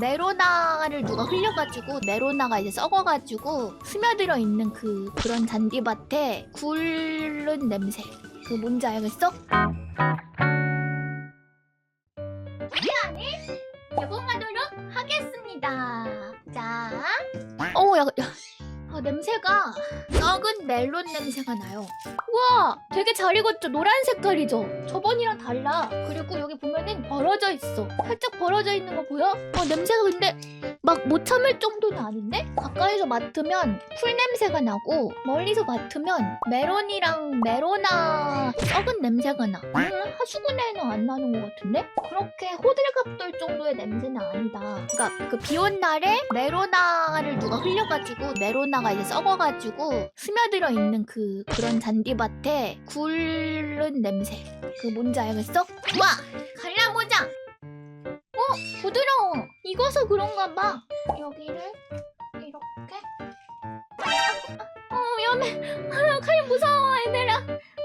메로나를 누가 흘려가지고 메로나가 이제 썩어가지고 스며들어 있는 그 그런 잔디밭에 굴른 냄새. 그 뭔지 알겠어? 개봉하도록 하겠습니다. 자, 어, 야, 야. 아, 냄새가 썩은 멜론 냄새가 나요. 우와, 되게 잘 익었죠? 노란 색깔이죠? 저번이랑 달라. 그리고 여기 보면은 벌어져 있어. 살짝 벌어져 있는 거 보여? 어, 냄새가 근데 막 못 참을 정도는 아닌데? 가까이서 맡으면 풀 냄새가 나고 멀리서 맡으면 메론이랑 메로나 썩은 냄새가 나. 음, 하수구내는 안 나는 것 같은데? 그렇게 호들갑 떨 정도의 냄새는 아니다. 그러니까 그 비 온 날에 메로나를 누가 흘려가지고 메로나가 이제 썩어가지고 스며들어 있는 그 그런 잔디밭에 굴른 냄새. 그 뭔지 알겠어? 와 갈라모자. 어 부드러워. 익어서 그런가 봐. 여기를 이렇게. 어 위험해. 아, 칼 무서워 얘들아.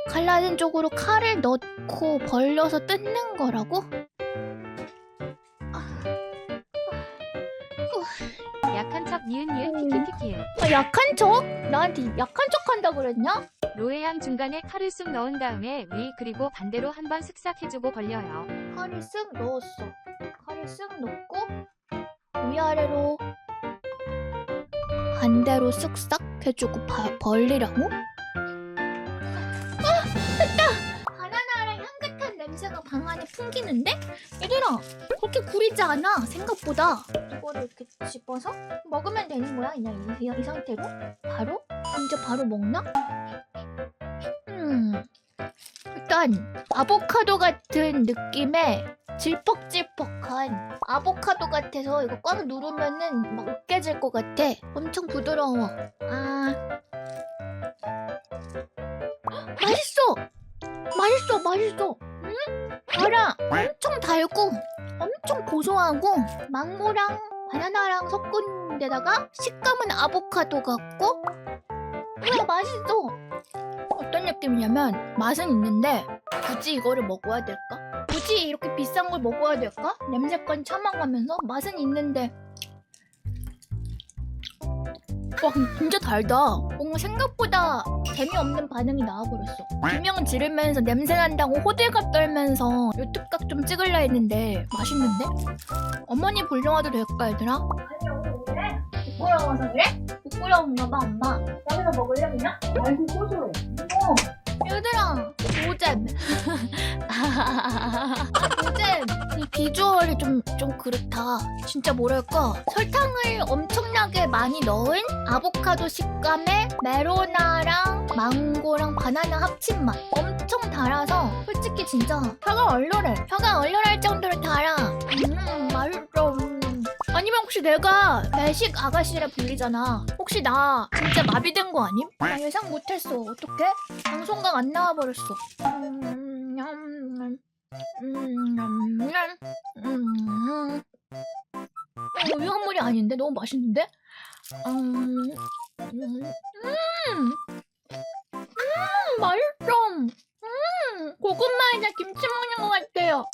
갈라진 쪽으로 칼을 넣고 벌려서 뜯는 거라고? 약한 척 니은 니은 키키키키 아, 약한 척? 나한테 약한 척 한다 그랬냐? 로에양 중간에 칼을 쑥 넣은 다음에 위 그리고 반대로 한번 슥싹 해주고 벌려요 칼을 쓱 넣었어. 칼을 쓱 넣고 위아래로 반대로 쓱싹 해주고 바- 벌리라고? 아! 됐다! 바나나랑 향긋한 냄새가 방 안에 풍기는데? 얘들아 그렇게 구리지 않아 생각보다 이거를 이렇게 집어서 먹으면 되는 거야 그냥 이, 이, 이 상태로? 바로? 이제 바로 먹나? 음 일단 아보카도 같은 느낌의 질퍽질퍽한 아보카도 같아서 이거 꽉 누르면은 막 으깨질 것 같아. 엄청 부드러워. 아. 헉, 맛있어! 맛있어, 맛있어! 응? 달아! 엄청 달고, 엄청 고소하고, 망고랑 바나나랑 섞은 데다가 식감은 아보카도 같고, 우와, 맛있어! 어떤 느낌이냐면 맛은 있는데 굳이 이거를 먹어야 될까? 굳이 이렇게 비싼 걸 먹어야 될까? 냄새까지 참아가면서 맛은 있는데 와 진짜 달다 뭔가 생각보다 재미없는 반응이 나와버렸어 비명 지르면서 냄새 난다고 호들갑 떨면서 유튜브각 좀 찍을라 했는데 맛있는데? 어머니 불려와도 될까 얘들아? 아니 오늘 그래? 부끄러워서 그래? 부끄러운가 봐 엄마 여기서 그냥? 아이고 고소해. 어, 노잼. 이 비주얼이 좀, 좀 그렇다. 진짜 뭐랄까. 설탕을 엄청나게 많이 넣은 아보카도 식감의 메로나랑 망고랑 바나나 합친 맛. 엄청 달아서 솔직히 진짜 혀가 얼얼해. 혀가 얼얼할 정도로 달아. 음, 맛있어. 음. 아니면 혹시 내가 매식 아가씨라 불리잖아. 혹시 나 진짜 마비된 거 아님? 나 예상 못했어. 어떡해? 방송각 안 나와버렸어. 음, 냠, 음, 냠, 냠, 음. 어, 이거 위험물이 아닌데? 너무 맛있는데? 음, 음, 음, 음, 맛있어. 음, 고구마에다 김치 먹는 것 같아요.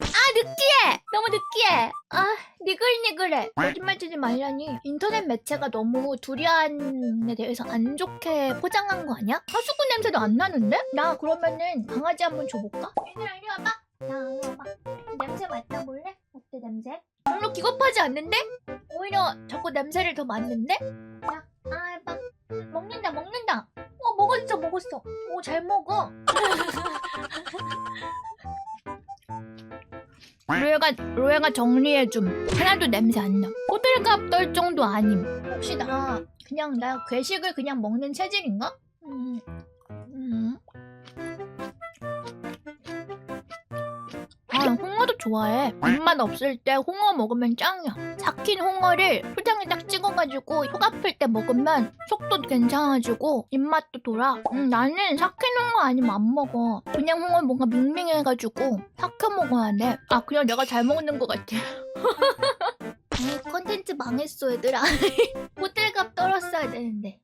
아, 느끼해! 너무 느끼해! 아, 니글니글해. 거짓말 치지 말라니. 인터넷 매체가 너무 두리안에 대해서 안 좋게 포장한 거 아니야? 하수구 냄새도 안 나는데? 나 그러면은 강아지 한번 줘볼까? 얘들아, 이리 와봐. 나 와봐. 냄새 맡아볼래? 어때, 냄새? 별로 기겁하지 않는데? 오히려 자꾸 냄새를 더 맡는데? 야, 아, 해봐. 먹는다, 먹는다. 어, 먹었어, 먹었어. 오, 잘 먹어. 로에가 로에가 정리해 줌 하나도 냄새 안나 호들갑 떨 정도 아님 혹시 나 그냥 나 괴식을 그냥 먹는 체질인가? 음, 음. 좋아해. 입맛 없을 때 홍어 먹으면 짱이야. 삭힌 홍어를 포장에 딱 찍어가지고 속 아플 때 먹으면 속도 괜찮아지고 입맛도 돌아. 음, 나는 삭힌 홍어 아니면 안 먹어. 그냥 홍어 뭔가 밍밍해가지고 삭혀 먹어야 돼 아 그냥 내가 잘 먹는 것 같아. 아 컨텐츠 망했어 얘들아. 호들갑 떨었어야 되는데